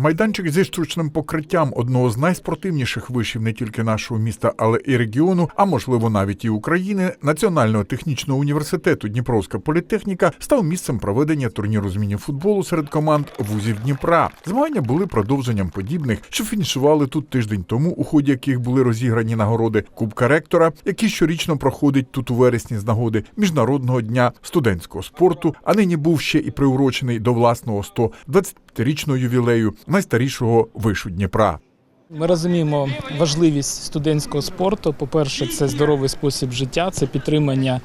Майданчик зі штучним покриттям одного з найспортивніших вишів не тільки нашого міста, але і регіону, а можливо навіть і України, Національного технічного університету Дніпровська політехніка став місцем проведення турніру з міні-футболу серед команд вузів Дніпра. Змагання були продовженням подібних, що фінішували тут тиждень тому, у ході яких були розіграні нагороди Кубка ректора, який щорічно проходить тут у вересні з нагоди міжнародного дня студентського спорту, а нині був ще і приурочений до власного 125-річного ювілею найстарішого вишу Дніпра. Ми розуміємо важливість студентського спорту. По-перше, це здоровий спосіб життя, це підтримання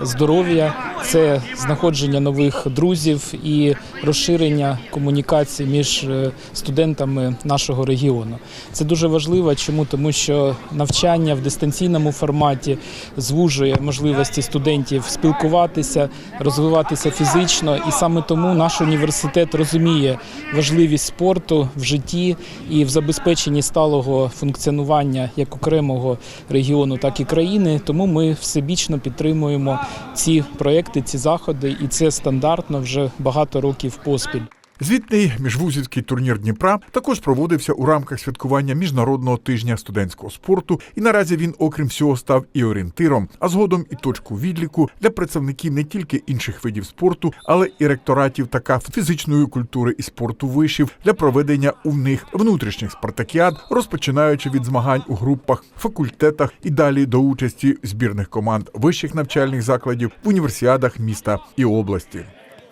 здоров'я, це знаходження нових друзів і розширення комунікації між е, студентами нашого регіону. Це дуже важливо. Чому? Тому що навчання в дистанційному форматі звужує можливості студентів спілкуватися, розвиватися фізично, і саме тому наш університет розуміє важливість спорту в житті і в забезпеченні сталого функціонування як окремого регіону, так і країни. Тому ми всебічно підтримуємо ці проекти, ці заходи, і це стандартно вже багато років поспіль. Звітний міжвузівський турнір Дніпра також проводився у рамках святкування міжнародного тижня студентського спорту, і наразі він, окрім всього, став і орієнтиром, а згодом і точку відліку для представників не тільки інших видів спорту, але і ректоратів та кафедр фізичної культури і спорту вишів для проведення у них внутрішніх спартакіад, розпочинаючи від змагань у групах, факультетах і далі до участі збірних команд вищих навчальних закладів в універсіадах міста і області.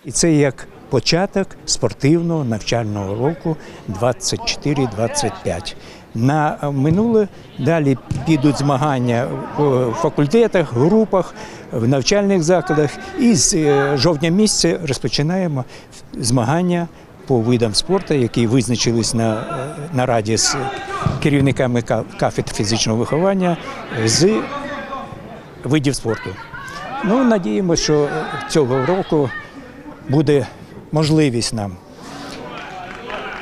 І це як початок спортивного навчального року 24-25. На минуле далі підуть змагання в факультетах, групах, в навчальних закладах. І з е, жовтня місяця розпочинаємо змагання по видам спорту, які визначились на е, нараді з керівниками ка- кафедр фізичного виховання з видів спорту. Ну, надіємося, що цього року буде можливість нам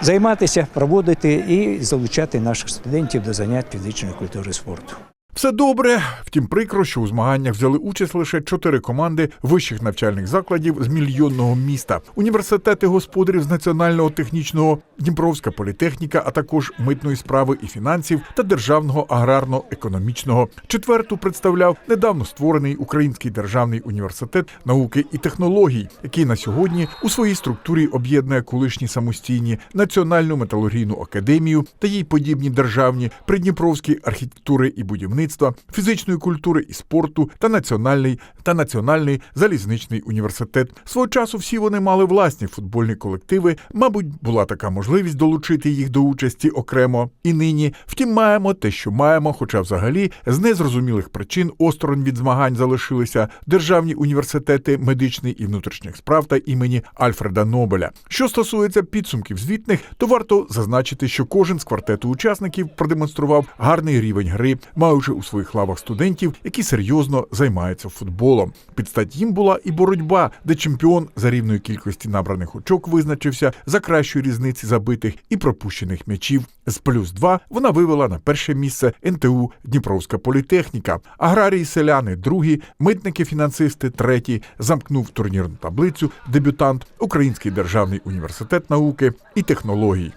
займатися, проводити і залучати наших студентів до занять фізичної культури спорту. Все добре, втім прикро, що у змаганнях взяли участь лише чотири команди вищих навчальних закладів з мільйонного міста, університети господарів з національного технічного Дніпровська політехніка, а також митної справи і фінансів та державного аграрно-економічного. Четверту представляв недавно створений Український державний університет науки і технологій, який на сьогодні у своїй структурі об'єднує колишні самостійні Національну металургійну академію та їй подібні державні придніпровські архітектури і будівництва, фізичної культури і спорту та національний та національний залізничний університет. Свого часу всі вони мали власні футбольні колективи. Мабуть, була така можливість долучити їх до участі окремо. І нині, втім, маємо те, що маємо. Хоча, взагалі, з незрозумілих причин осторонь від змагань залишилися державні університети медичний і внутрішніх справ та імені Альфреда Нобеля. Що стосується підсумків звітних, то варто зазначити, що кожен з квартету учасників продемонстрував гарний рівень гри, маючи у своїх лавах студентів, які серйозно займаються футболом. Підстать їм була і боротьба, де чемпіон за рівної кількості набраних очок визначився за кращої різниці забитих і пропущених м'ячів. З плюс 2 вона вивела на перше місце НТУ Дніпровська політехніка. Аграрії селяни другі, митники фінансисти треті. Замкнув турнірну таблицю дебютант Український державний університет науки і технологій.